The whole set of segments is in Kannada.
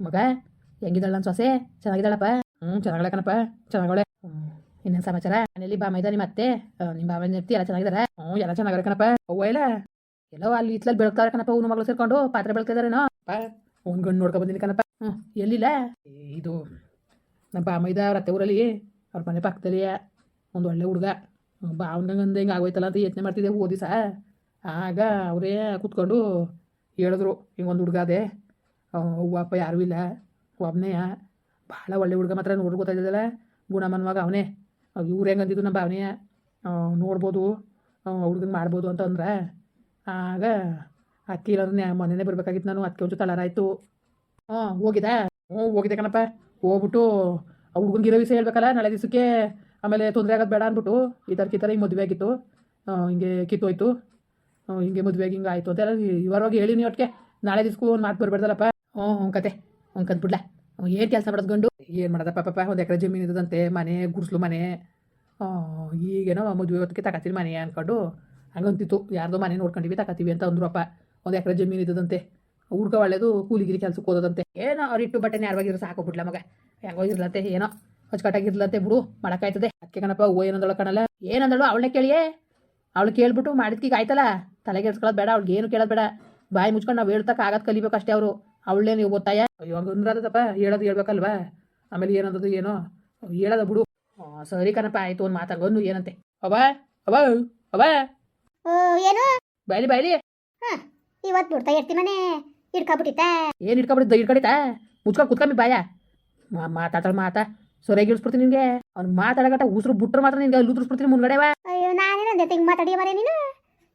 ಮಗ, ಹೆಂಗಿದ್ದಾಳ ಸೊಸೆ? ಚೆನ್ನಾಗಿದ್ದಾಳಪ್ಪ? ಹ್ಞೂ ಚೆನ್ನಾಗಳೆ ಕಣಪ್ಪ, ಚೆನ್ನಾಗಳೆ. ಇನ್ನೇನು ಸಮಾಚಾರ? ಮನೇಲಿ ಬಾ ಮೈದಾನಿ ಮತ್ತೆ. ನಿಮ್ಮ ಬಾಬಾ ನೆತ್ತಿ ಎಲ್ಲ ಚೆನ್ನಾಗಿದಾರ? ಹ್ಞೂ ಎಲ್ಲ ಚೆನ್ನಾಗಿದೆ ಕಣಪ್ಪ. ಅವ್ವ ಇಲ್ಲ ಎಲ್ಲೋ ಅಲ್ಲಿ ಇತ್ಲಲ್ಲಿ ಬೆಳಗ್ತಾರೆ ಕಣಪ್ಪ ಅವ್ನು ಮಗಳು ಸೇರ್ಕೊಂಡು ಪಾತ್ರೆ ಬೆಳಗ್ತಿದಾರೇನೋ ಅಪ್ಪ ಅವ್ನು ಗಂಡು ನೋಡ್ಕೊ ಬಂದಿನಿ ಕಣಪ್ಪ. ಹ್ಞೂ ಎಲ್ಲಿಲ್ಲ? ಇದು ನಮ್ಮ ಬಾ ಮೈದ ಅವ್ರ ಅತ್ತೆ ಊರಲ್ಲಿ, ಅವ್ರ ಮನೆ ಪಕ್ಕದಲ್ಲಿ ಒಂದು ಒಳ್ಳೆ ಹುಡುಗ. ಬಾವನ್ಗಂದು ಹಿಂಗೆ ಆಗೋಯ್ತಲ್ಲ ಅಂತ ಯೋಚನೆ ಮಾಡ್ತಿದ್ದೆ ಓದಿ ಸಹ ಆಗ ಅವರೇ ಕೂತ್ಕೊಂಡು ಹೇಳಿದ್ರು ಹಿಂಗೊಂದು ಹುಡುಗ ಅದೇ. ಅವ್ವ ಅಪ್ಪ ಯಾರೂ ಇಲ್ಲ. ಒಬ್ಬನೇ ಭಾಳ ಒಳ್ಳೆ ಹುಡುಗ ಮಾತ್ರ ನೋಡ್ರಿ ಗೊತ್ತಾಯ್ತದಲ್ಲ ಗುಣಮನ್ವಾಗ ಅವನೇ. ಇವ್ರು ಹೆಂಗೆ ಅಂದಿದ್ದು ನಮ್ಮ ಭಾವನೆಯ? ನೋಡ್ಬೋದು. ಹುಡುಗಂಗೆ ಮಾಡ್ಬೋದು ಅಂತ ಅಂದ್ರೆ ಆಗ ಅಕ್ಕಿ ಇಲ್ಲಾಂದ್ರೆ ಮೊನ್ನೆನೇ ಬರ್ಬೇಕಾಗಿತ್ತು ನಾನು. ಅದಕ್ಕೆ ಒಂಚೂರು ತಳರಾಯಿತು. ಹ್ಞೂ ಹೋಗಿದ್ದೆ ಹ್ಞೂ ಹೋಗಿದೆ ಕಣಪ್ಪ. ಹೋಗ್ಬಿಟ್ಟು ಇರೋ ವಿಷಯ ಹೇಳ್ಬೇಕಲ್ಲ ನಾಳೆ ದಿವಸಕ್ಕೆ? ಆಮೇಲೆ ತೊಂದರೆ ಆಗೋದು ಬೇಡ ಅಂದ್ಬಿಟ್ಟು ಈ ಥರ ಕಿತ್ತರ ಹಿಂಗೆ ಮದುವೆ ಆಗಿತ್ತು. ಹಿಂಗೆ ಕಿತ್ತೋಯ್ತು. ಹಿಂಗೆ ಮದುವೆ ಹಿಂಗೆ ಆಯಿತು ಅಂತ ಇವಾರವಾಗಿ ಹೇಳಿ ನೀವು ಒಟ್ಟಿಗೆ ನಾಳೆ ದಿವ್ಸಕ್ಕೂ ಒಂದು ಮಾತು ಬರಬೇಡ್ದಲ್ಲಪ್ಪ. ಹ್ಞೂ ಹ್ಞೂ ಕತೆ. ಹ್ಞೂ ಕಂದ್ಬಿಡ್ಲ ಏನು ಕೆಲಸ ಮಾಡೋದು ಗಂಡು? ಏನು ಮಾಡೋದಪ್ಪ ಪಾಪ ಒಂದು ಎಕರೆ ಜಮೀನು ಇದ್ದದಂತೆ, ಮನೆ, ಗುಡಿಸ್ಲು ಮನೆ. ಈಗೇನೋ ಮದುವೆ ಹೊತ್ತಿಗೆ ತಗತ್ತೀನಿ ಮನೆ ಅಂದ್ಕೊಂಡು ಹಂಗಂತಿತ್ತು. ಯಾರ್ದೋ ಮನೆ ನೋಡ್ಕೊಂಡಿವಿ ತಗತ್ತೀವಿ ಅಂತ ಅಂದ್ರಪ್ಪ ಒಂದು ಎಕರೆ ಜಮೀನು ಇದ್ದದಂತೆ. ಹುಡ್ಗ ಒಳ್ಳೇದು ಕೂಲಿಗಿರಿ ಕೆಲ್ಸಕ್ಕೆ ಹೋದದಂತೆ. ಏನೋ ಅವ್ರಿಟ್ಟು ಬಟ್ಟೆ ನೇರವಾಗಿರೋ ಸಾಕೋಬಿಟ್ಲ ಮಗ. ಹೆಂಗೋ ಇರ್ಲಂತೆ, ಏನೋ ಅಚ್ಚುಕಟ್ಟಾಗಿರ್ಲಂತೆ ಬಿಡು. ಮಾಡೋಕ್ಕಾಯ್ತದೆ. ಅಕ್ಕೆ ಕಣಪ್ಪ ಓ ಏನಂದಳ ಕಣಲ್ಲ. ಏನಂದಳು? ಅವಳನ್ನೇ ಕೇಳಿಯೇ? ಅವಳು ಕೇಳ್ಬಿಟ್ಟು ಮಾಡಿದ್ಕೀಗ ಆಯ್ತಲ್ಲ? ತಲೆ ಎಡ್ಸ್ಕೊಳ್ಳೋದು ಬೇಡ ಅವ್ಳಿಗೆ ಏನು ಕೇಳೋದು ಬೇಡ. ಬಾಯಿ ಮುಚ್ಕೊಂಡು ನಾವು ಹೇಳ್ತಕ್ಕ ಆಗದ್ ಕಲಿಬೇಕು ಅಷ್ಟೇ ಅವರು. ಅವಳೇ ನೀವು ಓದ್ತಾಯ ಅಯ್ಯೋ ಹಂಗಂದ್ರದಪ್ಪ ಹೇಳೋದು ಹೇಳ್ಬೇಕಲ್ವಾ? ಆಮೇಲೆ ಏನಂದದು ಏನೋ? ಹೇಳದ ಬಿಡು. ಸರಿ ಕಣಪ್ಪ ಆಯ್ತು ಒಂದು ಮಾತಾಡ್ಕೊಂಡು ಏನಂತೆ. ಅವ ಅವ ಅವ ಏನು? ಬಾಯ್ಲಿ ಬಾಯ್ಲಿ. ಇವತ್ತು ಬಿಡ್ತಾ ಇರ್ತಿ ಮನೆ. ಹಿಡ್ಕೊಬಿಟ್ಟಿತ್ತ? ಏನು ಇಟ್ಕೊಬಿಟ್ಟಿದ್ದ ಇಟ್ಕಡಿತಾ ಮುಚ್ಕೊಂಡು ಕುತ್ಕೊಂಬಿ ಬಾಯ. ಮಾತಾಡ್ತಾಳ ಮಾತಾ. ಸರಿಯಾಗಿ ಇಳಿಸ್ಬಿಡ್ತೀನಿ ನಿನಗೆ. ಅವ್ನು ಮಾತಾಡಗಟ್ಟ ಉಸಿರು ಬಿಟ್ರೆ ಮಾತ್ರ ನಿನ್ಗೆ ಅಲ್ಲಿ ಉದುರಿಸ್ಬಿಡ್ತೀನಿ ಮುಂದಗಡೆ ಅಯ್ಯೋ ನಾನೇನಂದೆ ಹಿಂಗೆ ಮಾತಾಡಿ ಬರೇ ನೀನು?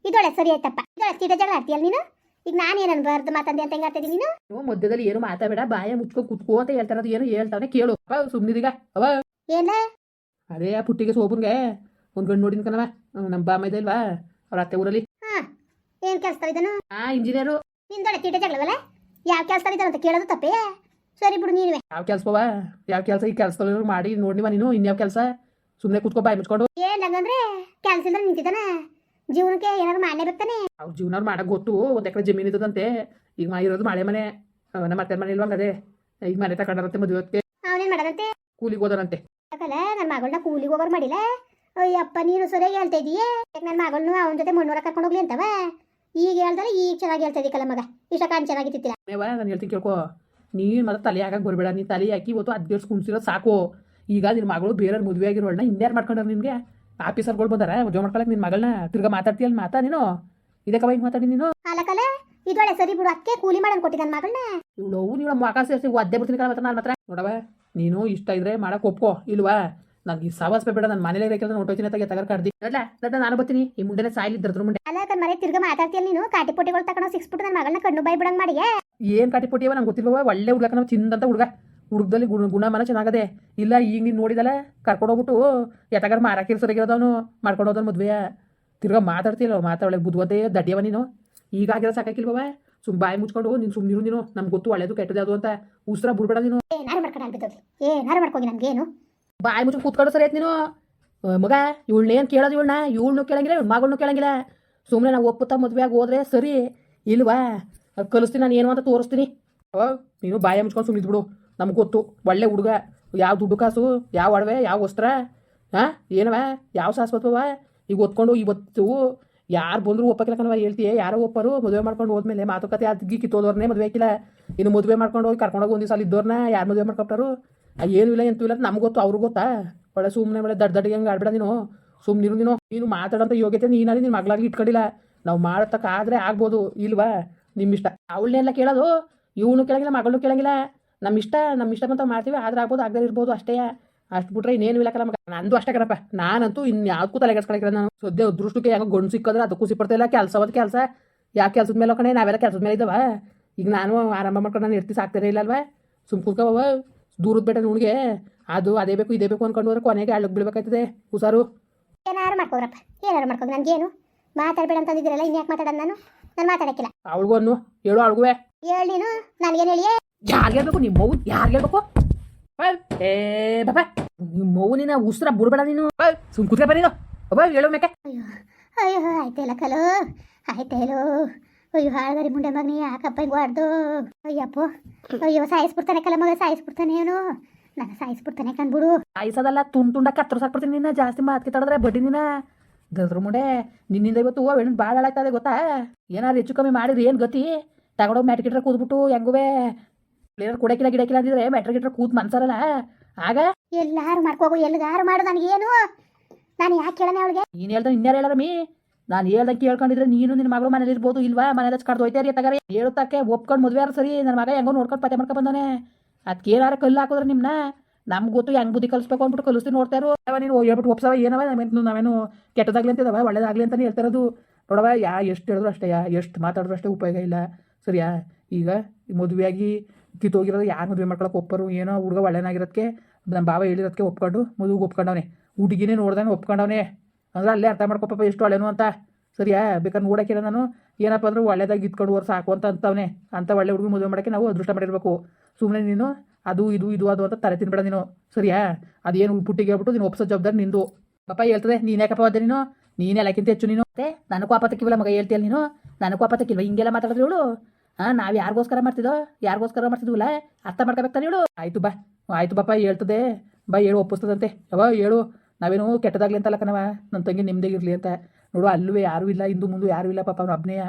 ಇದೊಳೆ ಸರಿ ಆಯ್ತಪ್ಪ. ಇದೊಳೆ ಸೀಟ ಜಗಳ ಆಡ್ತೀಯಲ್ಲ ನೀನು? ಈಗ ಏನನ್ ಅನ್ಬಾರ್ದು ಮಾತಾಡಿ ಅಂತ ಹೆಂಗೆ ಆಡ್ತಿದ್ದೀನಿ ನೀನು? ನೀವು ಮಧ್ಯದಲ್ಲಿ ಏನು ಮಾತಾಡಬೇಡ ಬಾಯ ಮುಚ್ಕೋ ಕುತ್ಕೋ ಅಂತ ಹೇಳ್ತಾರ ಇರೋದು ಏನು ಹೇಳ್ತಾವೆ ಕೇಳು. ಅಪ್ಪ ಸುಮ್ಮನಿದೀಗ ಅವ. ಏನ? ಅದೇ ಆ ಪುಟ್ಟಿಗೆ ಸೋಬನ್ಗೆ. ಒಂದು ಗಂಡು ನೋಡಿನ ಕಣವ ನಮ್ಮ ಬಾಮ ಇದೆ ಇಲ್ವಾ ಅವ್ರ ಅತ್ತೆ ಊರಲ್ಲಿ. ಹಾ ಏನ್ ಕೆಲಸ ಇದನು ಆ ಇಂಜಿನಿಯರು. ನಿಂದೊಳೆ ತೀಟ ಜಗಳವಲ್ಲ ಯಾವ ಕೆಲಸ ಅಂತ ಕೇಳೋದು ತಪ್ಪೇ? ಸರಿ ಬಿಡು ನೀನುವೆ. ಯಾವ ಕೆಲ್ಸವ ಯಾವ ಕೆಲಸ? ಈ ಕೆಲಸ ಮಾಡಿ ನೋಡಿವ ನೀನು ಇನ್ಯಾವ ಕೆಲಸ? ಸುಮ್ಮನೆ ಕುತ್ಕೋ ಬಾಯಿ ಮುಚ್ಕೊಂಡು. ಏನ್ ಹಂಗಂದ್ರೆ? ಕೆಲಸ ಇಲ್ದ್ರೆ ನಿಂತಿದ್ದಾನ. ಜೀವನಕ್ಕೆ ಏನಾದ್ರು ಮಾಡೇ ಬರ್ತಾನೆ? ಅವ್ರ ಜೀವನ ಮಾಡಕ್ ಗೊತ್ತು ಒಂದ್ ಎಕರೆ ಜಮೀನು ಇದ್ದದಂತೆ. ಈಗ ಮಾ ಇರೋದು ಮಳೆ ಮನೆ ನಮ್ಮ ಅತ್ತೆ ಮನೆ ಇಲ್ವಂಗ ಅದೇ ಈಗ ಮನೆ ತಗೊಂಡರಂತೆ ಮದುವೆ ಹೊತ್ತಿಗೆ ಅವನೇನ್ ಮಾಡದಂತೆ? ಕೂಲಿಗೆ ಹೋದರಂತೆ. ಯಾಕಲ್ಲ ನನ್ನ ಮಗಳನ್ನ ಕೂಲಿಗೆ ಹೋಗೋರ್ ಮಾಡಿಲ್ಲ ಅಯ್ಯಪ್ಪ ನೀನು ಸರಿಯಾಗಿ ಹೇಳ್ತಾ ಇದೀಯೇ? ನನ್ನ ಮಗಳನ್ನ ಅವನ ಜೊತೆ ಮಣ್ಣೂರ ಕರ್ಕೊಂಡು ಹೋಗ್ಲಿ ಅಂತವ? ಈಗ ಹೇಳ್ದಾರೆ ಈಗ ಚೆನ್ನಾಗಿ ಹೇಳ್ತಾ ಇದೀಕಲ್ಲ ಮಗ ಇಷ್ಟ ಕಾಣ್ ಚೆನ್ನಾಗಿತ್ತಿಲ್ಲ ಮೇವ ನಾನು ಹೇಳ್ತೀನಿ ಕೇಳ್ಕೊ. ನೀನು ಮತ್ತೆ ತಲೆ ಹಾಕಕ್ಕೆ ಬರಬೇಡ. ನೀ ತಲೆ ಹಾಕಿ ಇವತ್ತು ಹದಿನೇಳು ಕುಣಿಸಿರೋದು ಸಾಕು. ಈಗ ನಿನ್ನ ಮಗಳು ಬೇರೆಯವ್ರ ಮದುವೆ ಆಗಿರೋಳ್ನ ಇನ್ಯಾರು ಮಾಡ್ಕೊಂಡ್ರೆ ನಿನಗೆ? ಆಫೀಸರ್ಗಳು ಬಂದಾರ ಜೋ ಮಾಡ್ಕೊಳಕ್ ನಿನ್ ಮಗಳನ್ನ ತಿರ್ಗಾ ಮಾತಾಡ್ತೀಯಲ್ಲ ಮಾತಾ ನೀನು? ಇದಕ್ಕವ ಹಿಂಗೆ ಮಾತಾಡಿ ನೀನು? ಅಲ್ಲಕಲ್ಲ ಇದೊಳೆ ಸರಿ ಬಿಡು ಅದಕ್ಕೆ ಕೂಲಿ ಮಾಡನ್ ಕೊಟ್ಟಿ ನನ್ನ ಮಗಳನ್ನ ಇವಳು ಇವಳ ಮಕ ಸೇರಿಸಿ ಒದ್ದೆ ಬಿಡ್ತೀನಿ ಕಲ ನಾನು ಮಾತ್ರ ನೋಡವ ನೀನು ಇಷ್ಟ ಇದ್ರೆ ಮಾಡಕ್ ಒಪ್ಕೋ ಇಲ್ವಾ? ನನಗೆ ಸವಾಸ್ ಬೇಡ ನನ್ನ ಮನೇಲಿ ಇರೋ ಕೆಲಸ ನೋಡ್ತೀನಿ ತಗೆ ತಗರ್ ಕರ್ದಿ. ನೋಡ್ಲಾ ನೋಡ್ಲಾ ನಾನು ಬರ್ತೀನಿ. ಈ ಮುಂಡೆನೆ ಸಾಯ್ಲಿದ್ರದ್ರ ಮುಂಡೆ ಅಲ್ಲ ಕಣ್ ಮರೆ ತಿರ್ಗ ಮಾತಾಡ್ತೀಯಲ್ಲ ನೀನು? ಕಾಟಿ ಪೊಟ್ಟಿಗಳು ಸಿಕ್ಸ್ ಸಿಕ್ಸ್ಬಿಟ್ಟು ನನ್ನ ಮಗಳನ್ನ ಕಣ್ಣು ಬೈ ಬಿಡಂಗ್ ಮಾಡಿ ಏನ್ ಕಾಟಿ ಅವ ನಂಗೆ ಗೊತ್ತಿಲ್ವ ಒಳ್ಳೆ ಹುಡುಗ ನಾವು ಚಿಂದಂತ ಹುಡುಗ. ಹುಡುಗದಲ್ಲಿ ಗುಣ ಗುಣ ಮನ ಚೆನ್ನಾಗದೆ. ಇಲ್ಲ ಈಗ ನೀನು ನೋಡಿದಲ್ಲ ಕರ್ಕೊಂಡೋಗ್ಬಿಟ್ಟು ಎತ್ತಗಾರ ಮಾರಾಕಿರ್ ಸರಿಗಿರೋದವನು ಮಾಡ್ಕೊಂಡು ಹೋದವನು ಮದುವೆಯ ತಿರ್ಗಾ ಮಾತಾಡ್ತಿಲ್ಲ ಮಾತಾಡೋಳೆ ಬುದ್ಧವದೇ ದಡ್ಡಿಯವ ನೀನು. ಈಗಾಗಿರೋ ಬಾಬಾ ಸುಮ್ ಬಾಯಿ ಮುಚ್ಕೊಂಡು ನೀನು ಸುಮ್ಮನಿರು ನೀನು. ನಮ್ಗೆ ಗೊತ್ತು ಒಳ್ಳೇದು ಕೆಟ್ಟದ್ದು ಅದು ಅಂತ. ಉಸ್ರ ಬಿಡ್ಬೇಡ ನೀನು. ಏನಾರು ಮಾಡ್ಕೊಂಡು ಏನಾರು ಬಾಯಿ ಮುಚ್ಕೊಂಡು ಕೂತ್ಕೊಂಡು ಸರಿ ಆಯ್ತು ನೀನು. ಮಗ ಇವಳನ್ನೇನು ಕೇಳೋದು ಇವಳನ್ನ? ಇವಳನ್ನು ಕೇಳಂಗಿಲ್ಲ ಇವ್ಳ ಮಗಳನ್ನೂ ಕೇಳಂಗಿಲ್ಲ. ಸುಮ್ಮನೆ ನಾವು ಒಪ್ಪುತ್ತಾ ಮದುವೆ ಆಗಿ ಹೋದ್ರೆ ಸರಿ. ಇಲ್ವಾ? ಕಲಿಸ್ತೀನಿ ನಾನು ಏನು ಅಂತ ತೋರಿಸ್ತೀನಿ. ಓ ನೀನು ಬಾಯಿ ಮುಚ್ಕೊಂಡು ಸುಮ್ಮನೆ ಬಿಡು ನಮ್ಗೆ ಗೊತ್ತು. ಒಳ್ಳೆ ಹುಡುಗ, ಯಾವ ದುಡ್ಡು ಕಾಸು, ಯಾವ ಒಡವೆ, ಯಾವ ವಸ್ತ್ರ, ಹಾಂ, ಏನವ, ಯಾವ ಶಾಶ್ವತವ ಈಗ ಒತ್ಕೊಂಡು ಇವತ್ತು ಯಾರು ಬಂದರೂ ಒಪ್ಪಕ್ಕಿಲ್ಲ ಹೇಳ್ತೀಯ, ಯಾರೋ ಒಪ್ಪರು, ಮದುವೆ ಮಾಡ್ಕೊಂಡು ಹೋದ್ಮೇಲೆ ಮಾತುಕತೆ ಅದ್ಗಿ ಕಿತ್ತೋದವ್ರನ್ನೇ ಮದುವೆ ಹಾಕಿಲ್ಲ ಇನ್ನು ಮದುವೆ ಮಾಡ್ಕೊಂಡು ಹೋಗಿ ಕರ್ಕೊಂಡೋಗಿ ಒಂದು ಸಲ ಇದ್ದೋರ್ನ ಯಾರು ಮದುವೆ ಮಾಡ್ಕೊಟ್ಟರು ಏನೂ ಇಲ್ಲ, ಎಂತೂ ಇಲ್ಲ ನಮ್ಗೆ ಗೊತ್ತು, ಅವ್ರಿಗೆ ಗೊತ್ತಾ? ಒಳ್ಳೆ ಸುಮ್ಮನೆ ಮೇಲೆ ದಡ್ಡ ದಡ್ಡಿಗೆ ಹಂಗೆ ಆಡ್ಬೇಡ ನೀನು. ಸುಮ್ಮನಿರು ನೀನು. ನೀನು ಮಾತಾಡೋಂಥ ಯೋಗ್ಯತೆ ನೀನಾದ್ರೆ ನಿನ್ನ ಮಗಳಾಗಿ ಇಟ್ಕೊಂಡಿಲ್ಲ. ನಾವು ಮಾಡತಕ್ಕಾದ್ರೆ ಆಗ್ಬೋದು, ಇಲ್ವಾ? ನಿಮ್ಮಿಷ್ಟ. ಅವಳನ್ನೆಲ್ಲ ಕೇಳೋದು, ಇವನು ಕೇಳಂಗಿಲ್ಲ, ಮಗಳನ್ನೂ ಕೇಳಂಗಿಲ್ಲ. ನಮ್ಮ ಇಷ್ಟ ನಮ್ಮ ಇಷ್ಟ ಅಂತ ಮಾಡ್ತೀವಿ ಆದ್ರೆ ಆಗ್ಬೋದು ಆಗದೆ ಇರ್ಬೋದು ಅಷ್ಟೇ. ಅಷ್ಟು ಬಿಟ್ರೆ ಇನ್ನೇನು ಇಲ್ಲ ನಮಗೆ ಮಗ. ನಂದು ಅಷ್ಟೇ ಕಣಪ್ಪ. ನಾನಂತೂ ಇನ್ನು ಯಾವ್ದಕ್ಕೂ ತಲೆ ಕೆಡ್ಸ್ಕೊಳಕಿಲ್ಲ ನಾನು. ಸದ್ಯ ಅದೃಷ್ಟಕ್ಕೆ ಯಾಕೋ ಗಂಡು ಸಿಕ್ಕಿದ್ರೆ ಅದಕ್ಕೂ ಖುಷಿ ಪಡ್ತಾ ಇಲ್ಲ ಕೆಲಸ ಒಂದು ಕೆಲಸ. ಯಾಕೆ ಕೆಲಸದ ಮೇಲೆ ಕಣೆ ನಾವೆಲ್ಲ ಕೆಲಸದ ಮೇಲೆ ಇದ್ದಾವ. ಈಗ ನಾನು ಆರಂಭ ಮಾಡ್ಕೊಂಡು ನಾನು ಇರ್ತಿ ಸಾಕ್ತಾನೆ ಇಲ್ಲ ಅಲ್ವಾ ಸುಮ್ ಕೂತ್ಕೋವ ದೂರದ ಬೇಡ ನುಣ್ಗೆ ಅದು ಅದೇ ಬೇಕು ಇದೇ ಬೇಕು ಅನ್ಕೊಂಡು ಹೋದ್ರೆ ಕೊನೆಗೆ ಹಳ್ಳಕ್ಕೆ ಬಿಡ್ಬೇಕಾಯ್ತದೆ ಹುಷಾರು. ಏನಾರು ಮಾಡ್ಕೋರಪ್ಪ ಏನಾರು ಮಾಡ್ಕೋ ನನ್ಗೇನು? ಮಾತಾಡ್ಬೇಡ ಅಂತಂದಿದ್ದೀರಲ್ಲ ಇನ್ಯಾಕೆ ಮಾತಾಡೋದು ನಾನು? ನಾನು ಮಾತಾಡಕ್ಕಿಲ್ಲ. ಅವಳಿಗೂ ಅನ್ನು. ಹೇಳು ಅವಳಿಗುವೆ. ಹೇಳಿ ನೀನು. ನನಗೇನು ಹೇಳಿಯೇ ಯಾರಿಗೆ ಹೇಳ್ಬೇಕು ನಿಮ್ಮ ಮಗು ಯಾರಿಗೆ ಹೇಳ್ಬೇಕು. ಏ ಬಾಬಾ ನಿಮ್ಮ ನಿನ್ನ ಉಸ್ರ ಬಿಡ್ಬೇಡ ನೀನು. ಸುಮ್ ಕುತ್ಕ ಬರೀನು ಅಬ್ಬ ಹೇಳು ಮೇಕೆ. ಅಯ್ಯೋ ಅಯ್ಯೋ ಆಯ್ತೇಲ ಕಲೋ. ಆಯ್ತೇಲೋ ಅಯ್ಯೋ ಹಾಳಗರಿ ಮುಂಡೆ ಮಗನಿ ಯಾಕಪ್ಪ ಹಿಂಗೆ ಹೊಡ್ದು ಅಯ್ಯಪ್ಪ. ಅಯ್ಯೋ ಸಾಯಿಸ್ಬಿಡ್ತಾನೆ ಕಲ ಮಗ ಸಾಯಿಸ್ಬಿಡ್ತಾನೆ ಏನು ನಾನು ಸಾಯಿಸ್ಬಿಡ್ತಾನೆ ಕಂದ್ಬಿಡು. ಸಾಯಿಸೋದಲ್ಲ ತುಂಡು ತುಂಡ ಕತ್ರ ಸಾಕ್ಬಿಡ್ತೀನಿ ನಿನ್ನ. ಜಾಸ್ತಿ ಮಾತ್ಕೆ ತಡದ್ರೆ ಬಡ್ಡಿ ನಿನ್ನ ಗದ್ರ ಮುಂಡೆ ನಿನ್ನಿಂದ ಇವತ್ತು ಹೆಣ್ಣು ಭಾಳ ಹಾಳಾಗ್ತದೆ ಗೊತ್ತಾ? ಏನಾದ್ರು ಹೆಚ್ಚು ಕಮ್ಮಿ ಮಾಡಿದ್ರೆ ಏನು ಗತಿ? ತಗೊಂಡೋಗಿ ಮ್ಯಾಟ್ಕಿಟ್ರೆ ಕೂದ್ಬಿಟ್ಟು ಹೆಂಗುವೆ? ಏನಾರು ಕುಡಕಿಲ್ಲ ಗಿಡಕಿಲ್ಲ ಅಂದಿದ್ರೆ ಮ್ಯಾಟ್ರ ಗಿಟ್ರ ಕೂತ್ ಮನ್ಸರಲ್ಲ. ಆಗ? ಎಲ್ಲಾರು ಮಾಡ್ಕೋಗು ಎಲ್ಲಿಗಾರು ಮಾಡು ನನಗೇನು? ನಾನು ಯಾಕೆ ಕೇಳನೆ ಅವಳಿಗೆ? ನೀನು ಹೇಳ್ದ ಇನ್ಯಾರು ಹೇಳಾರ ಮೀ? ನಾನು ಹೇಳ್ದಂಗೆ ಕೇಳ್ಕೊಂಡಿದ್ರೆ ನೀನು ನಿನ್ನ ಮಗಳು ಮನೇಲಿ ಇರ್ಬೋದು ಇಲ್ವಾ? ಮನೇಲಿ ಕಡ್ದು ಹೋಯ್ತಾರಿ ತಗಾರಿ ಹೇಳುತ್ತಕ್ಕೆ ಒಪ್ಕೊಂಡು ಮದುವೆ ಆರ ಸರಿ ನನ್ನ ಮಗ ಹೆಂಗೋ ನೋಡ್ಕೊಂಡು ಪತ್ತೆ ಮಾಡ್ಕೊಂಡು ಬಂದಾನೆ ಅದಕ್ಕೆ ಏನಾರ ಕಲ್ಲು ಹಾಕಿದ್ರೆ ನಿಮ್ಮನ್ನ ನಮ್ಗೆ ಗೊತ್ತು ಹೆಂಗ್ ಬುದ್ಧಿ ಕಲಿಸ್ಬೇಕು ಅಂದ್ಬಿಟ್ಟು ಕಲಿಸ್ತೀನಿ ನೋಡ್ತಾರೋ ನೀನು ಹೇಳ್ಬಿಟ್ಟು ಒಪ್ಸವ ಏನವ? ನಾವೇನು ನಾವೇನು ಕೆಟ್ಟದಾಗ್ಲಿ ಅಂತಿದವ ಒಳ್ಳೇದಾಗ್ಲಿ ಅಂತಾನೆ ಹೇಳ್ತಾರದು ನೋಡವ ಯಾ ಎಷ್ಟು ಹೇಳಿದ್ರು ಅಷ್ಟೇ ಯಾ ಎಷ್ಟು ಮಾತಾಡಿದ್ರು ಅಷ್ಟೇ ಉಪಯೋಗ ಇಲ್ಲ. ಸರಿಯಾ? ಈಗ ಮದುವೆಯಾಗಿ ಕಿತ್ತೋಗಿರೋದು ಯಾರು ಮದುವೆ ಮಾಡ್ಕೊಳಕ್ಕೆ ಒಪ್ಪರು, ಏನೋ ಹುಡುಗ ಒಳ್ಳೆನಾಗಿರೋದಕ್ಕೆ ನಮ್ಮ ಬಾವ ಹೇಳಿರೋದಕ್ಕೆ ಒಪ್ಕೊಂಡು ಮದುವೆಗೆ ಒಪ್ಕೊಂಡವನೆ. ಹುಡುಗಿನೇ ನೋಡ್ದಾನೆ ಒಪ್ಕೊಂಡವನೆ. ಅಂದ್ರೆ ಅಲ್ಲೇ ಅರ್ಥ ಮಾಡ್ಕೊಪ್ಪ ಎಷ್ಟು ಒಳ್ಳೆನು ಅಂತ. ಸರಿಯಾ? ಬೇಕಾದ್ರೆ ನೋಡೋಕ್ಕಿಲ್ಲ ನಾನು. ಏನಪ್ಪ ಅಂದ್ರೆ ಒಳ್ಳೇದಾಗಿ ಇದ್ಕೊಂಡು ಹೋರ್ ಸಾಕು ಅಂತ ಅಂತವನೆ. ಅಂತ ಒಳ್ಳೆ ಹುಡುಗಿ ಮದುವೆ ಮಾಡೋಕ್ಕೆ ನಾವು ಅದೃಷ್ಟ ಮಾಡಿರ್ಬೇಕು. ಸುಮ್ಮನೆ ನೀನು, ಅದು ಇದು ಇದು ಅದು ಅಂತ ತಲೆ ತಿನ್ಬೇಡ ನೀನು. ಸರಿಯಾ? ಅದೇನು ಪುಟ್ಟಿಗೆ ಹೇಳ್ಬಿಟ್ಟು ನೀನು ಒಪ್ಸೋ ಜವಾಬ್ದಾರಿ ನಿಂದು. ಪಾಪ ಹೇಳ್ತದೆ, ನೀನು ಯಾಕಪ್ಪ ಅದೇ ನೀನು? ನೀನೇ ಎಲ್ಲಕ್ಕಿಂತ ಹೆಚ್ಚು ನೀನು? ಮತ್ತೆ? ನನಗೂ ಆಪತ್ತಕ್ಕಿಲ್ಲ ಮಗ, ಹೇಳ್ತೀಯಲ್ಲ ನೀನು? ನನಗೂ ಆಪತ್ತಕ್ಕಿಲ್ವ? ಹಿಂಗೆಲ್ಲ ಮಾತಾಡಿದ್ರು ಇವಳು ಹಾಂ, ನಾವು ಯಾರಿಗೋಸ್ಕರ ಮಾಡ್ತಿದ್ದೋ ಯಾರಿಗೋಸ್ಕರ ಮಾಡ್ತಿದ್ವಲ್ಲ, ಅರ್ಥ ತಾನೇ ಇವಳು ಆಯ್ತು ಬಾ, ಆಯ್ತು ಬಾಪ ಹೇಳ್ತದೆ. ಬಾ, ಹೇಳು, ಒಪ್ಪಿಸ್ತದಂತೆ. ಅವ ಹೇಳು. ನಾವೇನು ಕೆಟ್ಟದಾಗ್ಲಿ ಅಂತಲ್ಲ ಕಣವ ನನ್ನ ತಂಗಿ ನಿಮ್ದಾಗಿರ್ಲಿ ಅಂತ. ನೋಡು ಅಲ್ಲೂ ಯಾರೂ ಇಲ್ಲ, ಇಂದು ಮುಂದೆ ಯಾರೂ ಇಲ್ಲ, ಪಾಪ, ಅವ್ನ ಅಭಿನಯ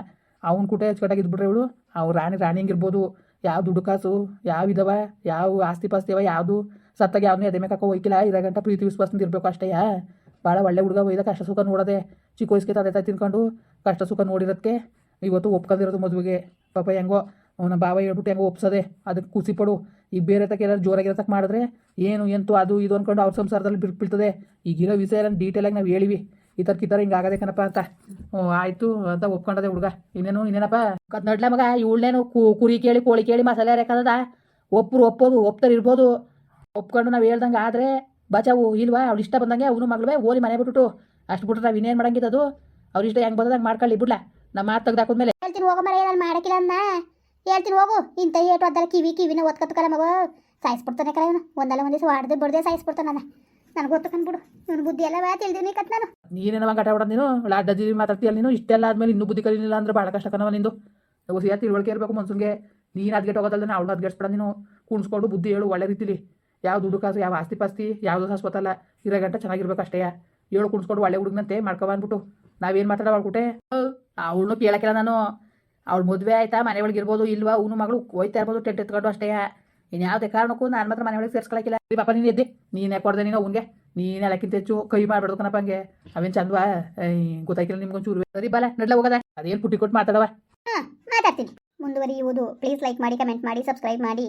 ಅವ್ನ ಕೂಟ ಅಚ್ಚುಕಟ್ಟಾಗಿ ಇದ್ಬಿಟ್ರೆ ಇವಳು ಅವ್ರು ರಾಣಿ ರಾಣಿ ಹಂಗಿರ್ಬೋದು. ಯಾವ ದುಡ್ಡು ಕಾಸು, ಯಾವ ಇದಾವ, ಯಾವ ಆಸ್ತಿ ಪಾಸ್ತಿ ಅವ, ಯಾವುದು. ಸತ್ತಾಗ ಯಾವನ್ನೂ ಎದೆ ಮೇಕಕ್ಕ ಹೋಯ್ಕಿಲ್ಲ ಇರೋ ಗಂಟ ಪ್ರೀತಿ, ವಿಶ್ವಾಸದಿಂದ ಇರಬೇಕು ಅಷ್ಟೇ ಭಾಳ ಒಳ್ಳೆ ಹುಡುಗ ಒಯ್ದ ಕಷ್ಟ ಸುಖ ನೋಡೋದೆ. ಚಿಕ್ಕ ವಯಸ್ಸಿಗೆ ತಂದೆ ತಾಯಿ ತಿನ್ಕೊಂಡು ಕಷ್ಟ ಸುಖ ನೋಡಿರೋದಕ್ಕೆ ಇವತ್ತು ಒಪ್ಕೊಂಡಿರೋದು ಮದುವೆಗೆ. ಪಾಪ ಹೆಂಗೋ ಅವನ ಬಾಬಾ ಹೇಳ್ಬಿಟ್ಟು ಹೆಂಗೋ ಒಪ್ಸೋದೆ. ಅದಕ್ಕೆ ಖುಷಿ ಪಡು. ಈಗ ಬೇರೆ ತಕ್ಕ ಏನಾದ್ರು ಜೋರಾಗಿರತಕ್ಕ ಮಾಡಿದ್ರೆ ಏನು, ಎಂತು, ಅದು, ಇದು ಅಂದ್ಕೊಂಡು ಅವ್ರ ಸಂಸಾರದಲ್ಲಿ ಬಿಟ್ಟು ಬೀಳ್ತದೆ. ಈಗಿರೋ ವಿಷಯ ಎಲ್ಲ ಡೀಟೇಲಾಗಿ ನಾವು ಹೇಳಿವಿ. ಈ ಥರ ಥರ ಹಿಂಗೆ ಆಗದೆ ಕಣಪ್ಪ ಅಂತ. ಆಯಿತು ಅಂತ ಒಪ್ಕೊಂಡದೆ ಹುಡುಗ. ಇನ್ನೇನು, ಇನ್ನೇನಪ್ಪ? ಕತ್ ನಡ್ಲ ಮಗ, ಇವಳೇನು ಕುರಿ ಕೇಳಿ, ಕೋಳಿ ಕೇಳಿ ಮಸಾಲೆ ರೇಖದ ಒಪ್ಪರು ಒಪ್ಪೋದು, ಒಪ್ತಾರೆ ಇರ್ಬೋದು. ಒಪ್ಕೊಂಡು ನಾವು ಹೇಳ್ದಂಗೆ ಆದರೆ ಬಚಾವು ಇಲ್ವಾ? ಅವ್ಳು ಇಷ್ಟ ಬಂದಂಗೆ ಅವನು ಮಗಳೇ ಓಲಿ ಮನೆ ಬಿಟ್ಬಿಟ್ಟು. ಅಷ್ಟು ಬಿಟ್ರೆ ನಾವು ಇನ್ನೇನು ಮಾಡಂಗಿದ್ದದು ಅವ್ರು ಇಷ್ಟ ಹೆಂಗೆ ಬಂದಂಗೆ ಮಾಡ್ಕೊಳ್ಳಿ ಬಿಡ್ಲ. ನಮ್ಮ ಮಾತು ತೆಗ್ದಾಕೊಂಡ್ಮೇಲೆ ಹೇಳ್ತೀನಿ ಹೋಗೋ ಮರ ನಾನು ಮಾಡಕ್ಕಿಲ್ಲ ಅನ್ನ. ಹೇಳ್ತೀನಿ ಹೋಗು. ಇಂತ ಏಟು ಅದ್ದಲ್ಲ ಕಿವಿ ಕಿವಿನ ಒತ್ಕತ್ಕಲ್ಲ ಮಗ. ಸಾಯಿಸ್ಬಿಡ್ತಾನೆ ಕರ ಇವನು. ಒಂದಲ್ಲ ಒಂದಿವಸ ದಿವಸ ಹೊಡೆದೇ ಬಡ್ದೆ ಸಾಯಿಸ್ಬಿಡ್ತಾನೆ ನಾನು ನನಗೆ ಗೊತ್ತಕನ್ ಬಿಡು. ಇವನು ಬುದ್ಧಿ ಎಲ್ಲ ತಿಳಿದೀನಿ ಕತ್ ನಾನು. ನೀನೇನವ ಗಟ ಬಿಡೋದು ನೀನು? ಅಡ್ಡದಿ ಮಾತಾಡ್ತೀಯಲ್ಲ ನೀನು? ಇಷ್ಟೆಲ್ಲ ಆದ್ಮೇಲೆ ಇನ್ನೂ ಬುದ್ಧಿ ಕಲಿಲಿಲ್ಲ ಅಂದ್ರೆ ಭಾಳ ಕಷ್ಟ ಕಣವ ನಿಂದು. ಹೊಸಿಯ ತಿಳುವಳಿಕೆ ಇರಬೇಕು ಮನ್ಸುಗೆ ನೀನು ಅದ್ಗೆಟ್ ಹೋಗೋದಲ್ಲ ಅವಳು ಅದ್ಗೆಟ್ಸ್ಬೇಡ ನೀನು. ಕುಣಿಸ್ಕೊಂಡು ಬುದ್ಧಿ ಹೇಳು ಒಳ್ಳೆ ರೀತಿಲಿ. ಯಾವ ದುಡ್ಡು ಕಾಸು ಯಾವ ಆಸ್ತಿ ಪಾಸ್ತಿ ಯಾವುದು ಶಾಶ್ವತಲ್ಲ ಇರೋ ಗಂಟೆ ಚೆನ್ನಾಗಿರ್ಬೇಕು ಅಷ್ಟೇ ಹೇಳು ಕುಣಿಸ್ಕೊಂಡು ಒಳ್ಳೆ ಹುಡುಗನಂತೆ ಮಾಡ್ಕೊ ಅಂದ್ಬಿಟ್ಟು. ನಾವೇನು ಮಾತಾಡ ಕುಟೆ? ಅವಳನ್ನು ಕೇಳಕ್ಕಿಲ್ಲ ನಾನು. ಅವಳು ಮದುವೆ ಆಯ್ತಾ, ಮನೆ ಒಳಗೆ ಇರ್ಬೋದು ಇಲ್ವಾ, ಅವನು ಮಗಳು ಹೋಯ್ತಾ ಇರ್ಬೋದು, ಟೆಂಟ್ ಎತ್ಕೊಂಡು ಅಷ್ಟೇ. ಇನ್ಯಾವುದೇ ಕಾರಣಕ್ಕೂ ನಾನು ಮಾತ್ರ ಮನೆ ಒಳಗೆ ಸೇರ್ಸ್ಕೊಳಕಿಲ್ಲ ರೀ ಪಾಪ, ನೀನು ಎದ್ದೆ. ನೀನ್ ಕೊಡ್ದೆ ನೀನು ಅವನಿಗೆ? ನೀನು ಎಲ್ಲಕ್ಕಿಂತ ಹೆಚ್ಚು ಕೈ ಮಾಡ್ಬಿಡ್ದು ಕಣಪ್ಪ ಹಂಗೆ. ಅವೇನು ಚಂದವಾ? ಗೊತ್ತಾಗಿಲ್ಲ ನಿಮ್ಗೊಂಚೂರು ಸರಿ ಬಾಲ ನಡ್ಲ, ಹೋಗದ. ಅದೇನು ಪುಟ್ಟಿ ಕೊಟ್ಟು ಮಾತಾಡವ ಮಾತಾಡ್ತೀನಿ. ಮುಂದುವರಿಯುವುದು. ಪ್ಲೀಸ್ ಲೈಕ್ ಮಾಡಿ ಕಮೆಂಟ್ ಮಾಡಿ ಸಬ್ಸ್ಕ್ರೈಬ್ ಮಾಡಿ.